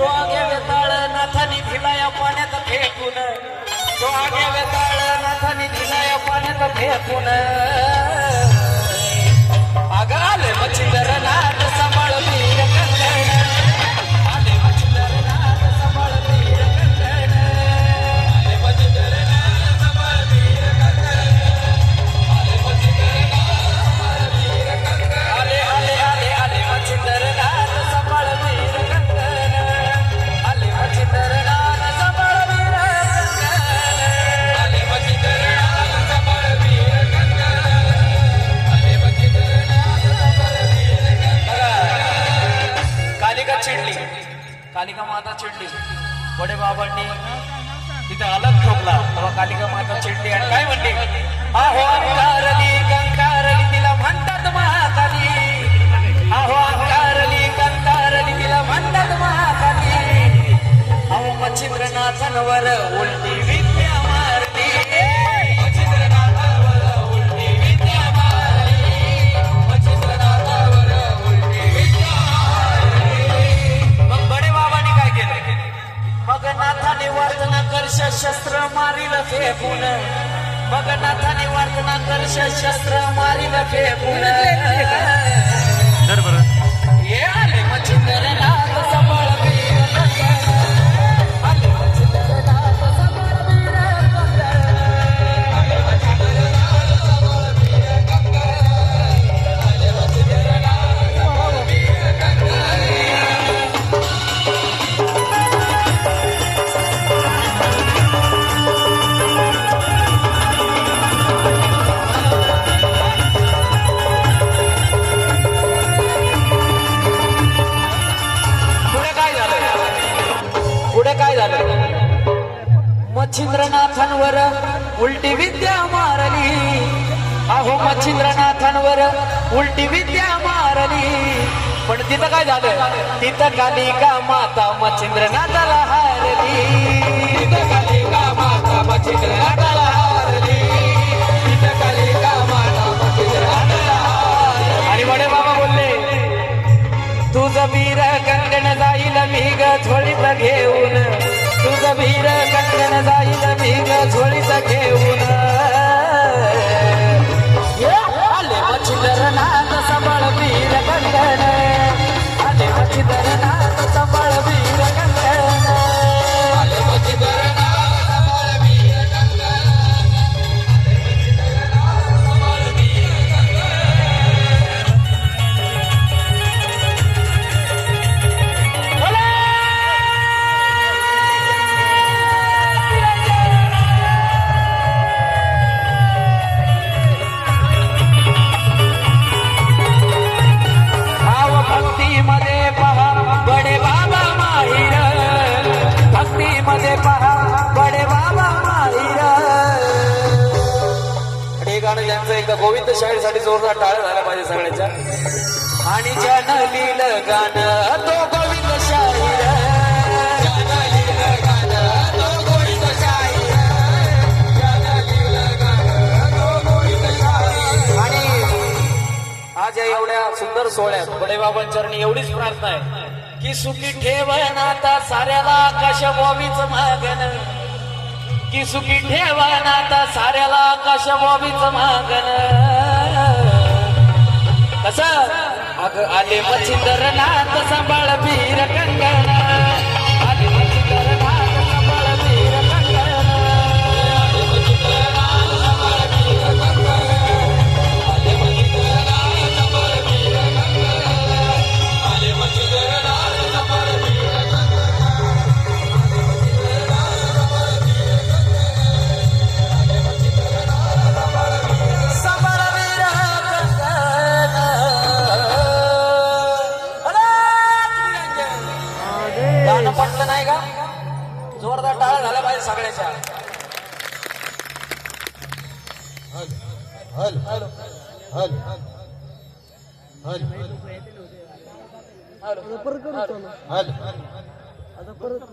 तो आगे वेताळ नाथानी भिलाया पाण्यात फेकून. तो आगे वेताळ नाथानी भिलाया पाण्यात फेकून. कालिका माता चिडली बडे बाबांनी तिथे अलग ठोकला. तेव्हा कालिका माता चिडली आणि काय म्हणली? अहो अंकारली कंकारली तिला म्हणतात महाकाली. अहो अंकारली कंकारली तिला म्हणतात महाकाली. अहो मच्छिंद्रनाथांवर उलटी फेकून भगनाथाने वर्तना कर्ष शस्त्र मारील फेकून. मच्छिंद्रनाथांवर उलटी विद्या मारली. अहो मच्छिंद्रनाथांवर उलटी विद्या मारली. पण तिथं काय झालं? तिथं कालिका माता मच्छिंद्रनाथाला मी ग झोळीत घेऊन. ये, आले मच्छिंदर नाथ सबळ वीर कंगन आले मच्छिंदर नाथ सबळ वीर कंगन बडे बाबा माहिर हे गाणं ज्यांचं एकदा गोविंद शाहीसाठी जोरदार टाळ्या झाल्या पाहिजे सगळ्यांच्या. आणि ज्यानं लिहिलं गाणं तो गोविंद शाहीर ज्यानं लिहिलं गाणं तो गोविंद शाहीर ज्यानं लिहिलं गाणं तो गोविंद शाहीर आणि आज या एवढ्या सुंदर सोहळ्यात बडेबाबां चरणी एवढीच प्रार्थना आहे. की सुखी ठेवन आता साऱ्याला आकाश बॉबीच मागन की सुखी ठेवन आता साऱ्याला आकाश बॉबीच मागन कस? अग आले मच्छिंदर नाथ सांभाळ वीर कंगन गाणं पटलं नाही का? जोरदार टाळ्या झाल्या पाहिजे सगळ्याच्या. हल. हल हल हल. हल. आता परत